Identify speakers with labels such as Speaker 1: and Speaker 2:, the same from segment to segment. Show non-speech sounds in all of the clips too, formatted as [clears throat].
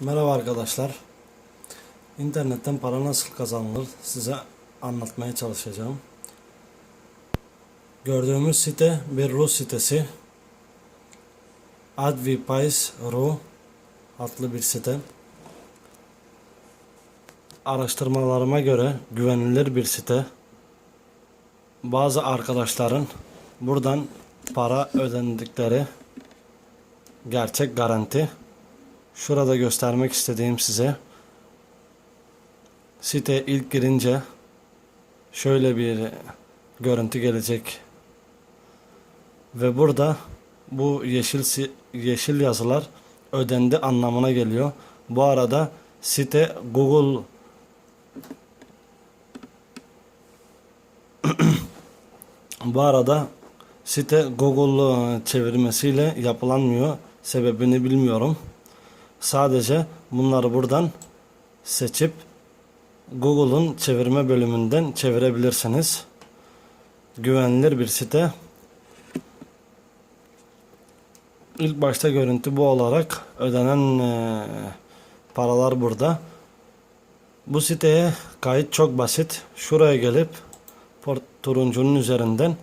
Speaker 1: Merhaba arkadaşlar. İnternetten para nasıl kazanılır size anlatmaya çalışacağım. Gördüğümüz site bir Rus sitesi. Advipays.ru adlı bir site. Araştırmalarıma göre güvenilir bir site. Bazı arkadaşların buradan para ödendikleri gerçek garanti. Şurada göstermek istediğim size site ilk girince şöyle bir görüntü gelecek. Ve burada bu yeşil yeşil yazılar ödendi anlamına geliyor. Bu arada site Google [clears throat] Bu arada site Google e, çevirmesiyle yapılanmıyor. Sebebini bilmiyorum. Sadece bunları buradan seçip Google'un çevirme bölümünden çevirebilirsiniz. Güvenilir bir site. İlk başta görüntü bu olarak ödenen e, paralar burada. Bu siteye kayıt çok basit. Şuraya gelip turuncunun üzerinden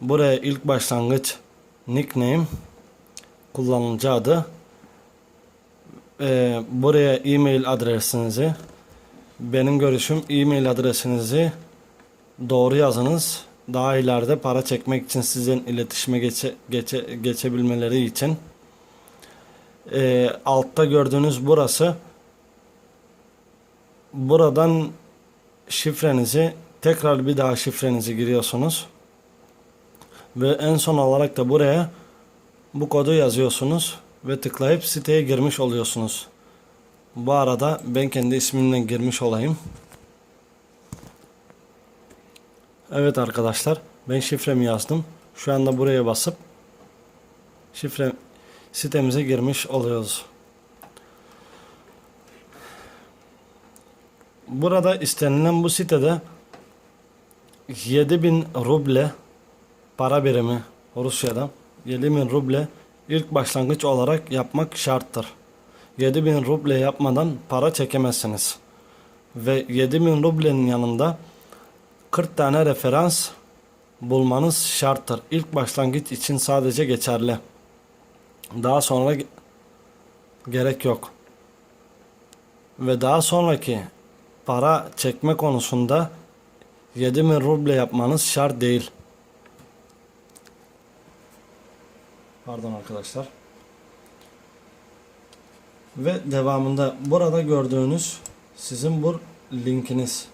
Speaker 1: buraya ilk başlangıç nickname kullanıcı adı e, buraya e-mail adresinizi benim görüşüm e-mail adresinizi doğru yazınız. Daha ileride para çekmek için sizin iletişime geçe, geçe, geçebilmeleri için. E, altta gördüğünüz burası. Buradan şifrenizi tekrar bir daha şifrenizi giriyorsunuz. Ve en son olarak da buraya bu kodu yazıyorsunuz ve tıklayıp siteye girmiş oluyorsunuz. Bu arada ben kendi ismimle girmiş olayım. Evet arkadaşlar ben şifremi yazdım. Şu anda buraya basıp şifre sitemize girmiş oluyoruz. Burada istenilen bu sitede 7000 ruble para birimi Rusya'da 7000 ruble ilk başlangıç olarak yapmak şarttır. 7000 ruble yapmadan para çekemezsiniz. Ve 7000 rublenin yanında 40 tane referans bulmanız şarttır. İlk başlangıç için sadece geçerli. Daha sonra ge- gerek yok. Ve daha sonraki para çekme konusunda 7000 ruble yapmanız şart değil. Pardon arkadaşlar. Ve devamında burada gördüğünüz sizin bu linkiniz.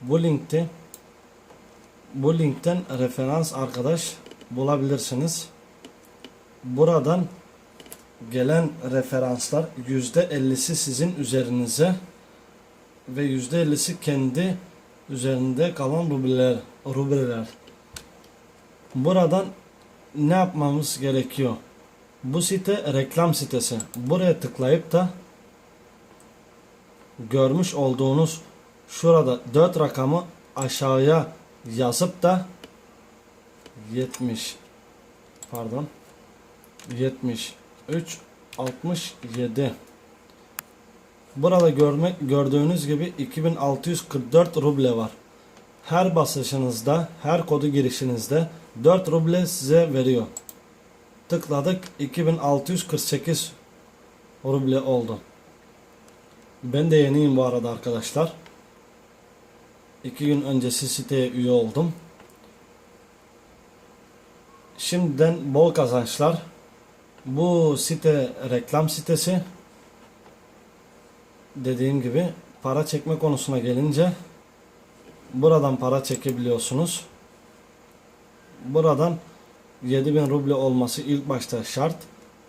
Speaker 1: Bu linkte bu linkten referans arkadaş bulabilirsiniz. Buradan gelen referanslar %50'si sizin üzerinize ve %50'si kendi üzerinde kalan rubleler. Buradan ne yapmamız gerekiyor? Bu site reklam sitesi. Buraya tıklayıp da görmüş olduğunuz şurada 4 rakamı aşağıya yazıp da 70 pardon 73 67 Burada görmek gördüğünüz gibi 2644 ruble var. Her basışınızda, her kodu girişinizde 4 ruble size veriyor. Tıkladık 2648 ruble oldu. Ben de yeniyim bu arada arkadaşlar. 2 gün öncesi siteye üye oldum. Şimdiden bol kazançlar. Bu site reklam sitesi. Dediğim gibi para çekme konusuna gelince buradan para çekebiliyorsunuz. Buradan 7000 ruble olması ilk başta şart.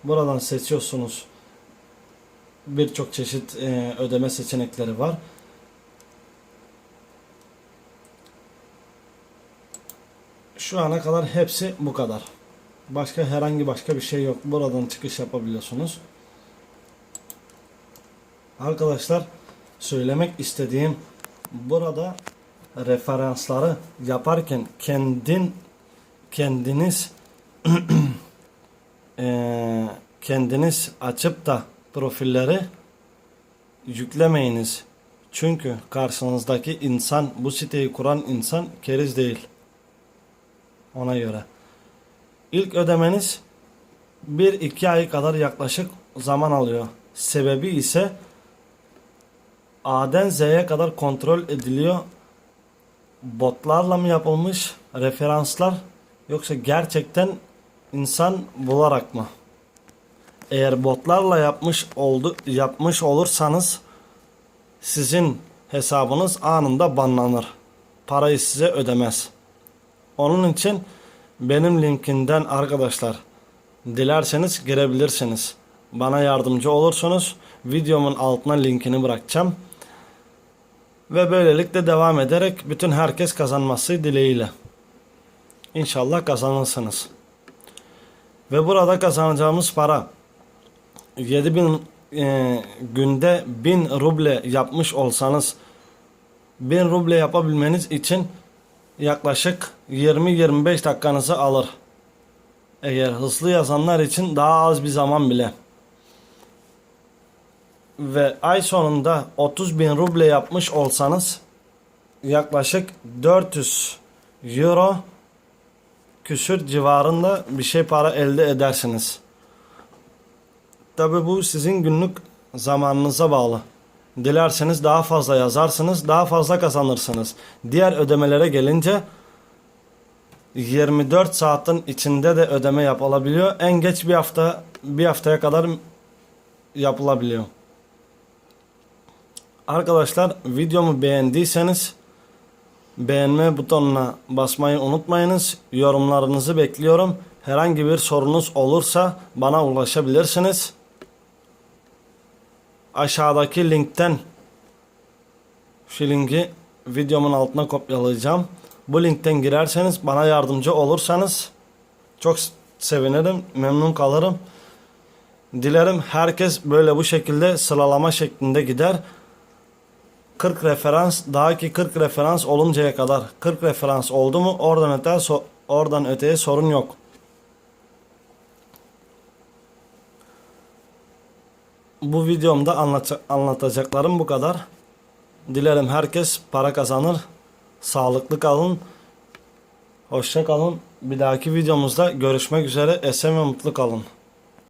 Speaker 1: Buradan seçiyorsunuz. Birçok çeşit e, ödeme seçenekleri var. Şu ana kadar hepsi bu kadar. Başka herhangi başka bir şey yok. Buradan çıkış yapabiliyorsunuz. Arkadaşlar söylemek istediğim burada referansları yaparken kendin kendiniz eee, [clears throat] kendiniz açıp da profilleri yüklemeyiniz. Çünkü karşınızdaki insan, bu siteyi kuran insan keriz değil. Ona göre. İlk ödemeniz 1-2 ay kadar yaklaşık zaman alıyor. Sebebi ise A'den Z'ye kadar kontrol ediliyor. Botlarla mı yapılmış referanslar yoksa gerçekten insan bularak mı? Eğer botlarla yapmış oldu yapmış olursanız sizin hesabınız anında banlanır. Parayı size ödemez. Onun için benim linkinden arkadaşlar dilerseniz girebilirsiniz. Bana yardımcı olursunuz. Videomun altına linkini bırakacağım. Ve böylelikle devam ederek bütün herkes kazanması dileğiyle. İnşallah kazanırsınız. Ve burada kazanacağımız para 7000 e, günde 1000 ruble yapmış olsanız 1000 ruble yapabilmeniz için yaklaşık 20-25 dakikanızı alır. Eğer hızlı yazanlar için daha az bir zaman bile. Ve ay sonunda 30 bin ruble yapmış olsanız yaklaşık 400 euro küsür civarında bir şey para elde edersiniz. Tabi bu sizin günlük zamanınıza bağlı. Dilerseniz daha fazla yazarsınız, daha fazla kazanırsınız. Diğer ödemelere gelince 24 saatin içinde de ödeme yapılabiliyor. En geç bir hafta bir haftaya kadar yapılabiliyor. Arkadaşlar videomu beğendiyseniz beğenme butonuna basmayı unutmayınız. Yorumlarınızı bekliyorum. Herhangi bir sorunuz olursa bana ulaşabilirsiniz. Aşağıdaki linkten şu linki videomun altına kopyalayacağım. Bu linkten girerseniz bana yardımcı olursanız çok sevinirim, memnun kalırım. Dilerim herkes böyle bu şekilde sıralama şeklinde gider. 40 referans daha ki 40 referans oluncaya kadar 40 referans oldu mu oradan öte oradan öteye sorun yok. Bu videomda anlat anlatacaklarım bu kadar. Dilerim herkes para kazanır. Sağlıklı kalın. Hoşça kalın. Bir dahaki videomuzda görüşmek üzere. Esen ve mutlu kalın.